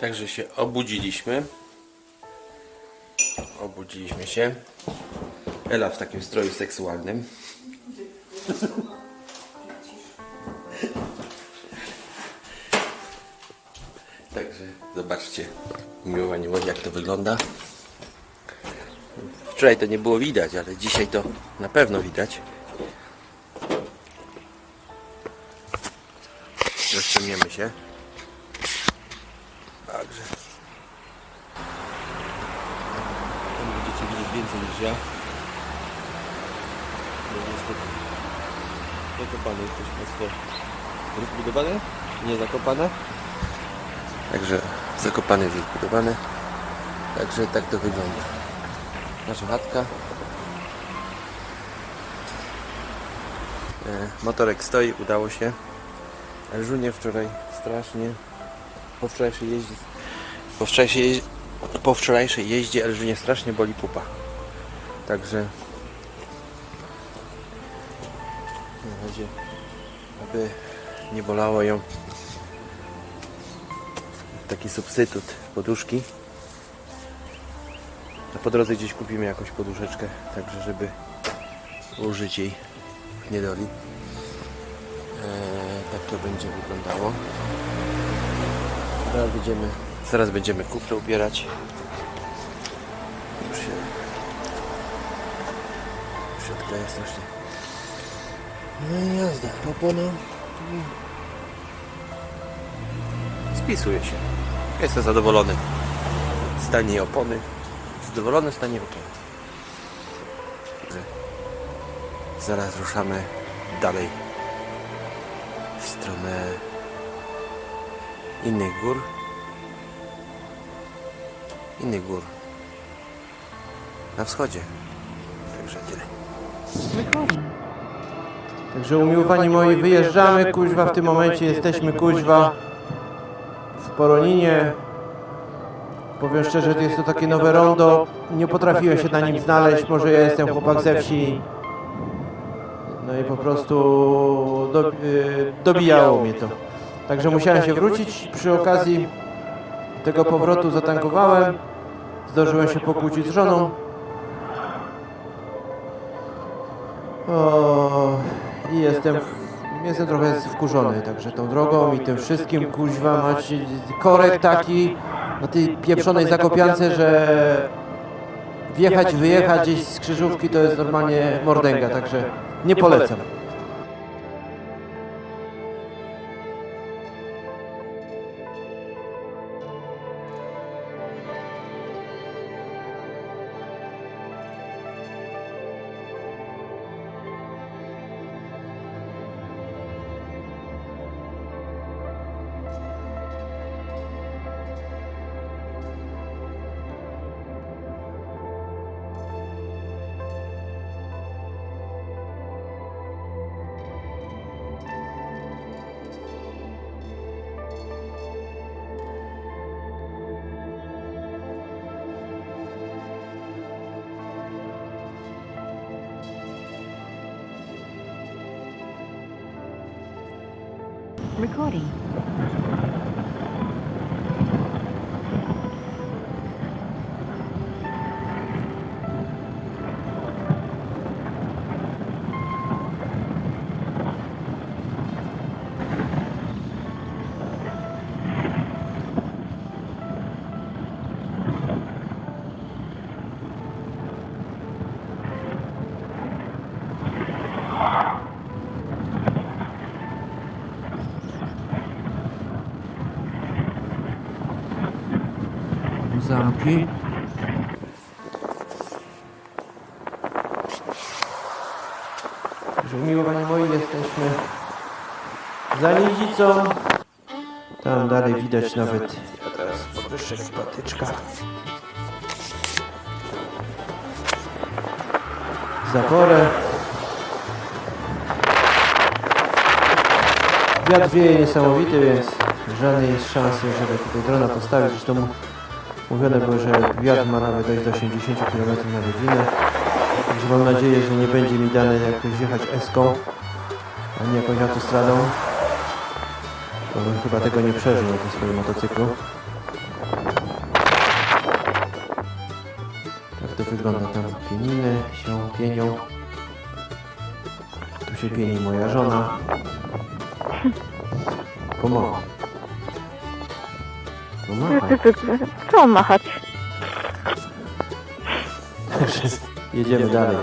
Także się obudziliśmy. Obudziliśmy się. Ela w takim stroju seksualnym. Także zobaczcie, umiłowanie łodzi, jak to wygląda. Wczoraj to nie było widać, ale dzisiaj to na pewno widać. Rozciągniemy się. Także. Tam będziecie widzieć więcej niż ja. No niestety. Zakopane jest dość mocno rozbudowane, nie zakopane. Także zakopane jest rozbudowane. Także tak to wygląda. Nasza chatka. E, motorek stoi, udało się. Żunie wczoraj strasznie po wczorajszej jeździe po wczorajszej, jeździe, po strasznie boli pupa. Także na razie aby nie bolało ją taki substytut poduszki. A po drodze gdzieś kupimy jakąś poduszeczkę, także żeby użyć jej w niedoli. Eee, tak to będzie wyglądało. Zaraz będziemy, zaraz będziemy ubierać. Już się jest strasznie. No i jazda, opona. Spisuje się. Jestem zadowolony. Stanie opony. Zadowolony stanie opony. Zaraz ruszamy dalej w stronę innych gór. Innych gór. Na wschodzie. Także umiłowani moi, wyjeżdżamy, kuźwa, w tym momencie jesteśmy, kuźwa, w Poroninie. Powiem szczerze, to jest to takie nowe rondo, nie potrafiłem się na nim znaleźć, może ja jestem chłopak ze wsi. No i po prostu do, y, dobijało mnie to. Także musiałem się wrócić, przy okazji tego powrotu zatankowałem, zdążyłem się pokłócić z żoną. O, i jestem, jestem trochę wkurzony także tą drogą i tym wszystkim, kuźwa, macie korek taki na tej pieprzonej zakopiance, że wjechać, wyjechać gdzieś z krzyżówki to jest normalnie mordęga, także nie polecam. Recording. Zamki. Także umiłowani moi, jesteśmy za Nidzicą. Tam dalej widać nawet A teraz powyższych patyczka. zaporę. Wiatr wieje niesamowity, więc żadnej jest szansy, żeby tutaj drona postawić. Zresztą Mówiono było, że wiatr ma nawet dojść do 80 km na godzinę. Także mam nadzieję, że nie będzie mi dane jakoś jechać eską, a nie jakąś autostradą. Bo bym chyba tego nie przeżył na tym swoim motocyklu. Tak to wygląda tam. Pieniny się pienią. Tu się pieni moja żona. Pomogła. Pomogła. On machać? Jedziemy dalej.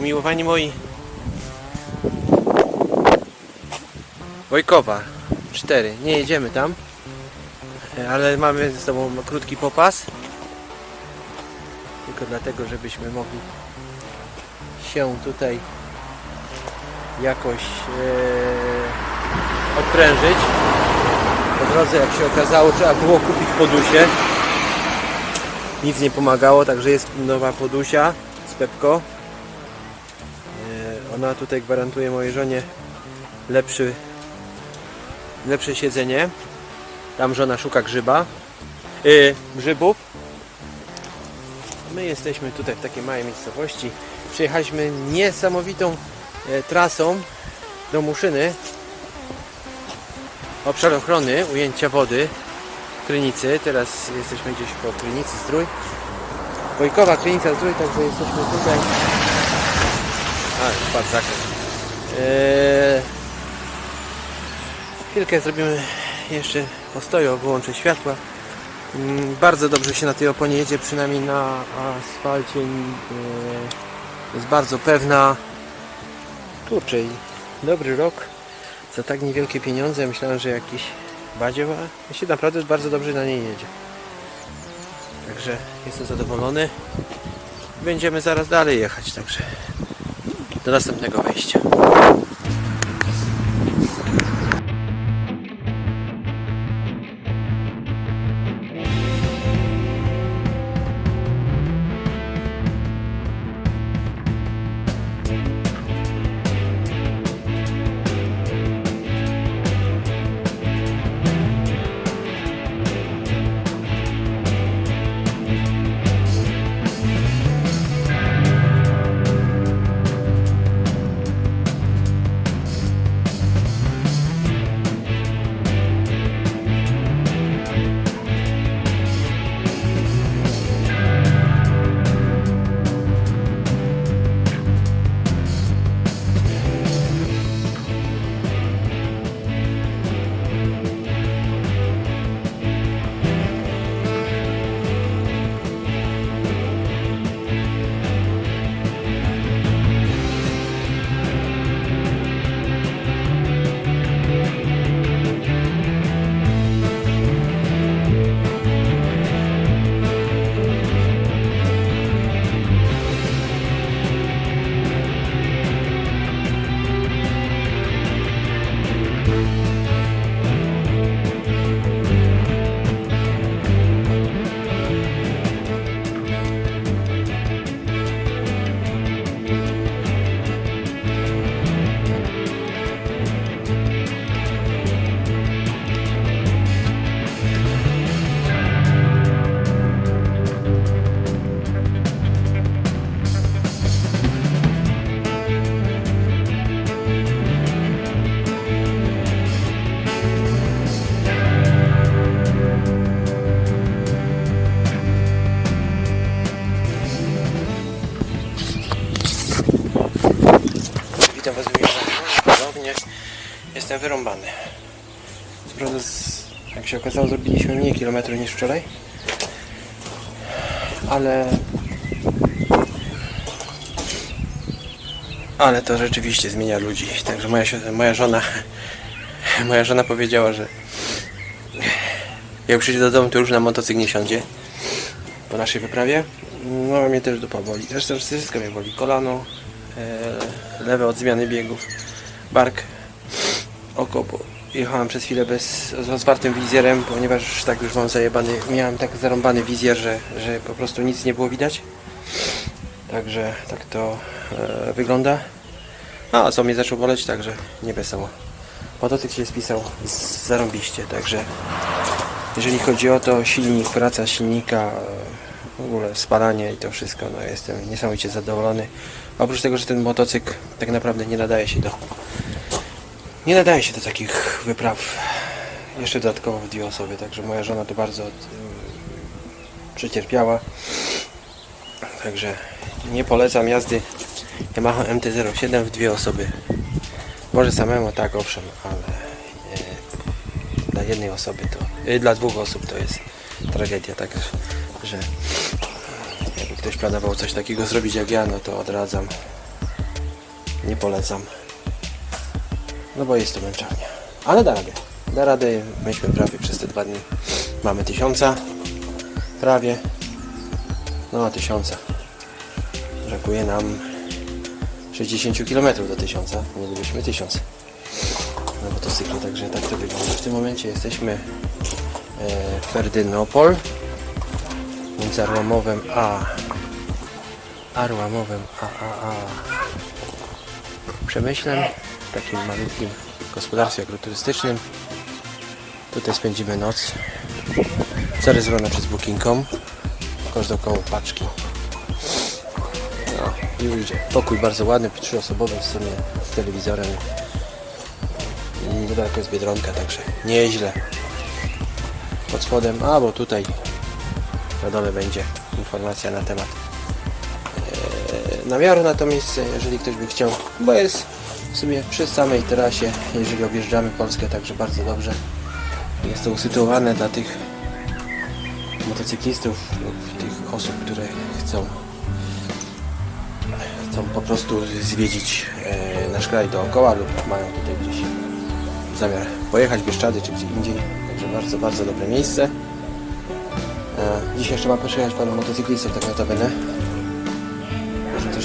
Umiłowani moi. Wojkowa 4. Nie jedziemy tam. Ale mamy ze sobą krótki popas. Tylko dlatego, żebyśmy mogli się tutaj jakoś e, odprężyć. Po drodze, jak się okazało, trzeba było kupić podusie. Nic nie pomagało, także jest nowa podusia z Pepko. Ona tutaj gwarantuje mojej żonie lepszy, lepsze siedzenie. Tam żona szuka grzyba, yy, grzybów. My jesteśmy tutaj w takiej małej miejscowości. Przyjechaliśmy niesamowitą e, trasą do Muszyny. Obszar ochrony, ujęcia wody Krynicy. Teraz jesteśmy gdzieś po Krynicy Zdrój. Wojkowa Krynica Zdrój, także jesteśmy tutaj. A, spadł zakręt. Eee, chwilkę zrobimy jeszcze postoju, wyłączę światła. Mm, Bardzo dobrze się na tej oponie jedzie, przynajmniej na asfalcie. Eee, jest bardzo pewna. Kurczę, dobry rok za tak niewielkie pieniądze. Myślałem, że jakiś badziew, a się naprawdę bardzo dobrze na niej jedzie. Także jestem zadowolony. Będziemy zaraz dalej jechać, także do następnego wejścia. Jestem wyrąbany. Jak się okazało, zrobiliśmy mniej kilometrów niż wczoraj. Ale... Ale to rzeczywiście zmienia ludzi. Także moja, moja żona... Moja żona powiedziała, że jak przyjdzie do domu, to już na motocykl nie siądzie po naszej wyprawie. No, mnie też dupa boli. Zresztą wszystko mnie boli. Kolano, e, lewe od zmiany biegów, bark, oko. Bo jechałem przez chwilę bez, z otwartym wizjerem, ponieważ tak już mam zajebany, miałem tak zarąbany wizjer, że, że po prostu nic nie było widać. Także tak to e, wygląda. A, co mnie zaczął boleć, także nie wesoło. Motocykl się spisał zarąbiście, także jeżeli chodzi o to silnik, praca silnika, e, w ogóle spalanie i to wszystko, no jestem niesamowicie zadowolony. Oprócz tego, że ten motocykl tak naprawdę nie nadaje się do nie nadaje się do takich wypraw jeszcze dodatkowo w dwie osoby, także moja żona to bardzo y, przecierpiała. Także nie polecam jazdy Yamaha MT-07 w dwie osoby. Może samemu tak, owszem, ale e, dla jednej osoby to, e, dla dwóch osób to jest tragedia, tak, że jakby ktoś planował coś takiego zrobić jak ja, no to odradzam. Nie polecam. No bo jest to męczarnia. Ale da radę. Da radę. Myśmy prawie przez te dwa dni. Mamy tysiąca. Prawie. No tysiąca. Brakuje nam 60 km do tysiąca. Mielibyśmy tysiąc na motocyklu, także tak to wygląda. W tym momencie jesteśmy e, Ferdynopol między Arłamowem a Arłamowem a a a Przemyślem w takim malutkim gospodarstwie agroturystycznym. Tutaj spędzimy noc. Zarezerwowana przez Booking.com. Koszt około paczki. No i ujdzie. Pokój bardzo ładny, trzyosobowy w sumie z telewizorem. Niedaleko jest Biedronka, także nieźle. Pod spodem, a bo tutaj na dole będzie informacja na temat e, namiaru na to miejsce, jeżeli ktoś by chciał, bo jest w sumie przy samej trasie, jeżeli objeżdżamy Polskę, także bardzo dobrze. Jest to usytuowane dla tych motocyklistów lub tych osób, które chcą chcą po prostu zwiedzić e, nasz kraj dookoła lub mają tutaj gdzieś zamiar pojechać w Bieszczady czy gdzie indziej. Także bardzo, bardzo dobre miejsce. E, dzisiaj jeszcze ma przejechać paru motocyklistów tak notabene.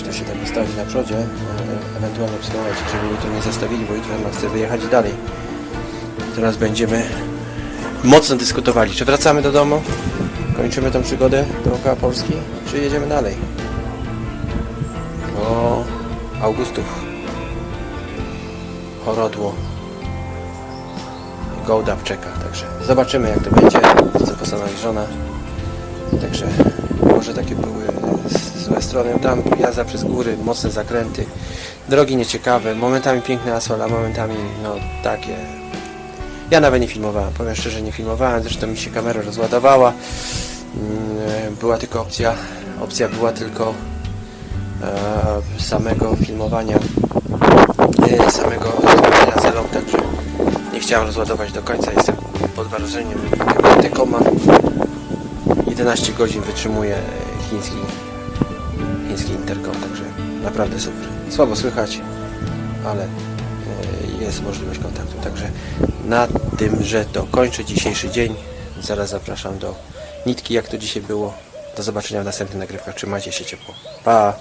Tu się tak ustawi na przodzie, e, ewentualnie obserwować, żeby jutro nie zostawili, bo jutro no, chcę wyjechać dalej. Teraz będziemy mocno dyskutowali, czy wracamy do domu, kończymy tą przygodę dookoła Polski, czy jedziemy dalej. O, Augustów. Chorodło. Gołdaw czeka, także zobaczymy jak to będzie, co postanowi żona. Także może takie były złe strony. Tam jazda przez góry, mocne zakręty, drogi nieciekawe, momentami piękny asfalt, a momentami no takie. Ja nawet nie filmowałem, powiem szczerze nie filmowałem, zresztą mi się kamera rozładowała. Mm, Była tylko opcja, opcja była tylko e, samego filmowania e, samego rozmawiania z Elą, także nie chciałem rozładować do końca, jestem pod wrażeniem Tekoma 11 godzin wytrzymuje chiński chiński interkom, także naprawdę super. Słabo słychać, ale e, jest możliwość kontaktu, także na tym, że to kończę dzisiejszy dzień zaraz zapraszam do nitki jak to dzisiaj było. Do zobaczenia w następnych nagrywkach, trzymajcie się ciepło, pa!